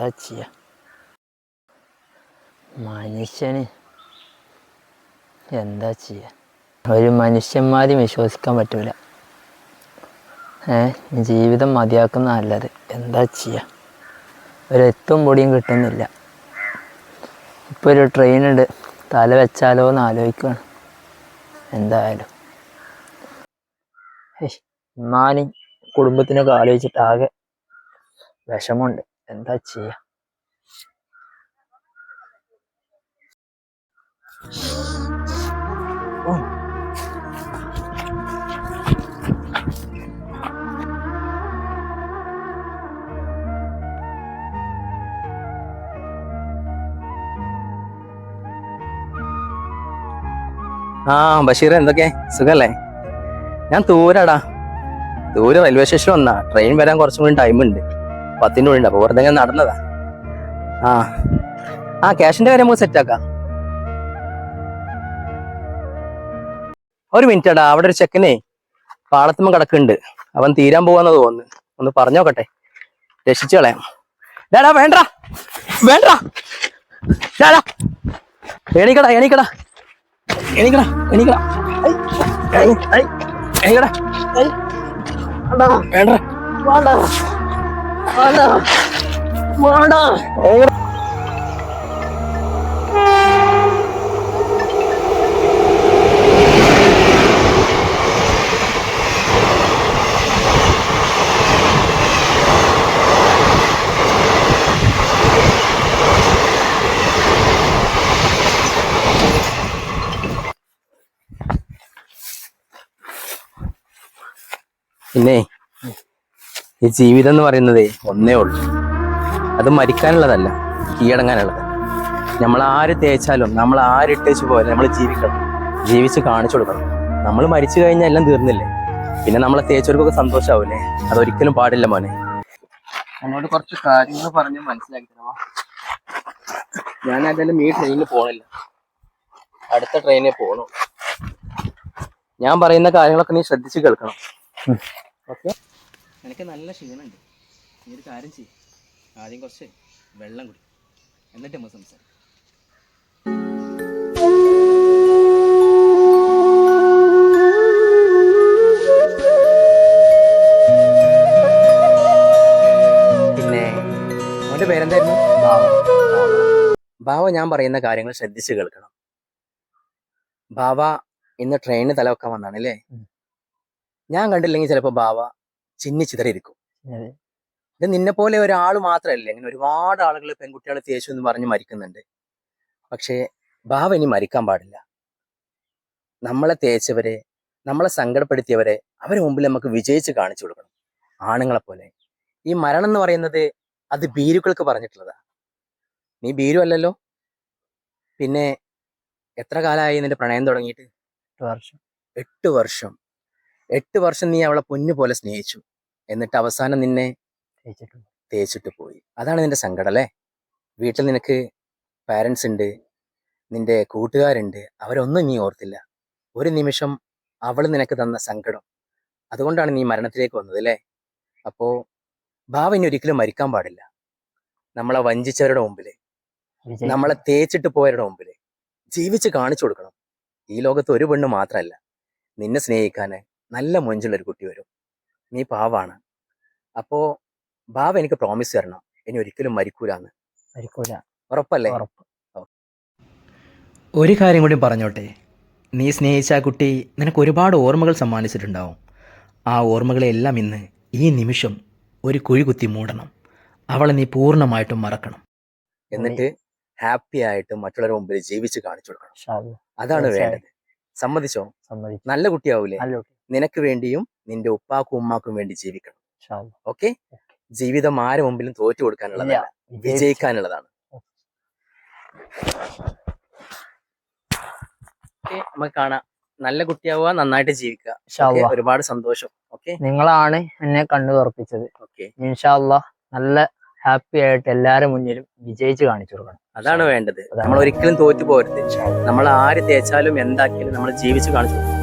എന്താ ചെയ്യുക മനുഷ്യന് എന്താ ചെയ്യുക ഒരു മനുഷ്യന്മാരും വിശ്വസിക്കാൻ പറ്റൂല. ജീവിതം മതിയാക്കുന്ന നല്ലത്. എന്താ ചെയ്യുക ഒരെത്തും പൊടിയും കിട്ടുന്നില്ല. ഇപ്പോൾ ഒരു ട്രെയിൻ ഉണ്ട് തല വെച്ചാലോ എന്ന് ആലോചിക്കുകയാണ് എന്തായാലും. ഉമ്മാനും കുടുംബത്തിനൊക്കെ ആലോചിച്ചിട്ട് ആകെ വിഷമമുണ്ട്. എന്താ ചെയ്യാ. ആ ബഷീർ എന്തൊക്കെ? സുഖല്ലേ? ഞാൻ ദൂരടാ. ദൂരെ റെയിൽവേ സ്റ്റേഷൻ വന്നാ. ട്രെയിൻ വരാൻ കുറച്ചും കൂടി ടൈം കൂടി ഉണ്ട് അപ്പൊ വെറുതെ ഞാൻ നടന്നതാ. ആ. ആ ക്യാഷിന്റെ കാര്യം നമുക്ക് സെറ്റ് ആക്കാം. ഒരു മിനിറ്റ് എടാ അവിടെ ഒരു ചെക്കനെ പാളത്തുമ്മ കിടക്കുന്നുണ്ട്. അവൻ തീരാൻ പോവാന്ന് തോന്നുന്നു. ഒന്ന് പറഞ്ഞോക്കട്ടെ രക്ഷിച്ചു കളയാം. ഡാടാ വേണ്ട വേണ്ട ഡാടാ എണീക്കടാ എണീക്കടാ. എണീക്കടാ എണീക്കടാ. എണീക്കടാ. വേണ്ട വേണ്ട. പിന്നെ ഈ ജീവിതം എന്ന് പറയുന്നതേ ഒന്നേ ഉള്ളൂ. അത് മരിക്കാനുള്ളതല്ല കീഴടങ്ങാനുള്ളത് നമ്മൾ ആര് തേച്ചാലും നമ്മൾ ആരിട്ടേച്ച് പോലെ നമ്മൾ ജീവിക്കണം. ജീവിച്ച് കാണിച്ചു കൊടുക്കണം. നമ്മൾ മരിച്ചു കഴിഞ്ഞാൽ എല്ലാം തീർന്നില്ലേ? പിന്നെ നമ്മളെ തേച്ചവർക്കൊക്കെ സന്തോഷാവൂലേ? അതൊരിക്കലും പാടില്ല മോനെ. എന്നോട് കുറച്ച് കാര്യങ്ങൾ പറഞ്ഞ് മനസ്സിലാക്കി തരാമോ ഞാൻ ഏതായാലും ഈ ട്രെയിനിൽ പോണില്ല. അടുത്ത ട്രെയിനിൽ പോകണം ഞാൻ പറയുന്ന കാര്യങ്ങളൊക്കെ നീ ശ്രദ്ധിച്ച് കേൾക്കണം. ഓക്കെ എനിക്ക് നല്ല ക്ഷീണമുണ്ട് നീ ഒരു കാര്യം ചെയ്യും. ആദ്യം കുറച്ച് വെള്ളം കുടി. എന്നിട്ട് നമ്മൾ സംസാരിക്കും. പിന്നെ അവന്റെ പേരെന്തായിരുന്നു? ബാവ. ഞാൻ പറയുന്ന കാര്യങ്ങൾ ശ്രദ്ധിച്ച് കേൾക്കണം. ഭാവ ഇന്ന് ട്രെയിനിന് തലവെക്കാൻ വന്നാണ് അല്ലേ? ഞാൻ കണ്ടില്ലെങ്കിൽ ചിലപ്പോ ബാവ ചിന്നി ചിതറിയിരിക്കും ഇത് നിന്നെ പോലെ ഒരാൾ മാത്രമല്ല ഇങ്ങനെ ഒരുപാട് ആളുകൾ പെൺകുട്ടികളെ തേച്ചു എന്ന് പറഞ്ഞ് മരിക്കുന്നുണ്ട്. പക്ഷേ ഭാവ ഇനി മരിക്കാൻ പാടില്ല. നമ്മളെ തേച്ചവരെ നമ്മളെ സങ്കടപ്പെടുത്തിയവരെ അവരെ മുമ്പിൽ നമുക്ക് വിജയിച്ച് കാണിച്ചു കൊടുക്കണം. ആണുങ്ങളെ പോലെ. ഈ മരണം എന്ന് പറയുന്നത് അത് ഭീരുക്കൾക്ക് പറഞ്ഞിട്ടുള്ളതാ. നീ ഭീരു അല്ലല്ലോ. പിന്നെ എത്ര കാലമായി നിന്റെ പ്രണയം തുടങ്ങിയിട്ട്? എട്ട് വർഷം. എട്ട് വർഷം. എട്ട് വർഷം നീ അവളെ പൊന്നു പോലെ സ്നേഹിച്ചു. എന്നിട്ട് അവസാനം നിന്നെ തേച്ചിട്ട് പോയി. അതാണ് നിന്റെ സങ്കടം അല്ലേ? വീട്ടിൽ നിനക്ക് പാരൻസ് ഉണ്ട് നിന്റെ കൂട്ടുകാരുണ്ട് അവരൊന്നും നീ ഓർത്തില്ല. ഒരു നിമിഷം അവൾ നിനക്ക് തന്ന സങ്കടം. അതുകൊണ്ടാണ് നീ മരണത്തിലേക്ക് വന്നത് അല്ലേ? അപ്പോ ഭാവ ഇനി ഒരിക്കലും മരിക്കാൻ പാടില്ല. നമ്മളെ വഞ്ചിച്ചവരുടെ മുമ്പിൽ നമ്മളെ തേച്ചിട്ട് പോയവരുടെ മുമ്പിൽ ജീവിച്ച് കാണിച്ചു കൊടുക്കണം. ഈ ലോകത്ത് ഒരു പെണ്ണ് മാത്രമല്ല നിന്നെ സ്നേഹിക്കാന് നല്ല മൊഞ്ചുള്ള ഒരു കുട്ടി വരും. നീ പാവാണ്. അപ്പോ ബാബ എനിക്ക് പ്രോമിസ് തരണം. ഇനി ഒരിക്കലും മരിക്കൂലാന്ന്. മരിക്കൂല. ഉറപ്പല്ലേ? ഉറപ്പ്. ഒരു കാര്യം കൂടി പറഞ്ഞോട്ടെ. നീ സ്നേഹിച്ച ആ കുട്ടി നിനക്ക് ഒരുപാട് ഓർമ്മകൾ സമ്മാനിച്ചിട്ടുണ്ടാവും. ആ ഓർമ്മകളെല്ലാം ഇന്ന് ഈ നിമിഷം ഒരു കുഴി കുത്തി മൂടണം. അവളെ നീ പൂർണമായിട്ടും മറക്കണം. എന്നിട്ട് ഹാപ്പി ആയിട്ട് മറ്റുള്ളവരുടെ മുമ്പിൽ ജീവിച്ച് കാണിച്ചു കൊടുക്കണം. അതാണ് വേണ്ടത്. സമ്മതിച്ചോ? സമ്മതിച്ചു. നല്ല കുട്ടിയാവൂലേ? നിനക്ക് വേണ്ടിയും നിന്റെ ഉപ്പാക്കും ഉമ്മാക്കും വേണ്ടി ജീവിക്കണം. ഓക്കെ? ജീവിതം ആരും മുമ്പിലും തോറ്റു കൊടുക്കാനുള്ളതല്ല. വിജയിക്കാനുള്ളതാണ്. നമുക്ക് കാണാം. നല്ല കുട്ടിയാവുക നന്നായിട്ട് ജീവിക്കുക. ഒരുപാട് സന്തോഷം. ഓക്കെ? നിങ്ങളാണ് എന്നെ കണ്ണു തുറപ്പിച്ചത്. ഓക്കെ. ഇൻഷാ അല്ലാ നല്ല ഹാപ്പി ആയിട്ട് എല്ലാരും മുന്നിലും വിജയിച്ച് കാണിച്ചു കൊടുക്കണം. അതാണ് വേണ്ടത്. നമ്മൾ ഒരിക്കലും തോറ്റു പോരുത്. നമ്മൾ ആര് തേച്ചാലും എന്താക്കിയാലും നമ്മൾ ജീവിച്ച് കാണിച്ചു കൊടുക്കണം.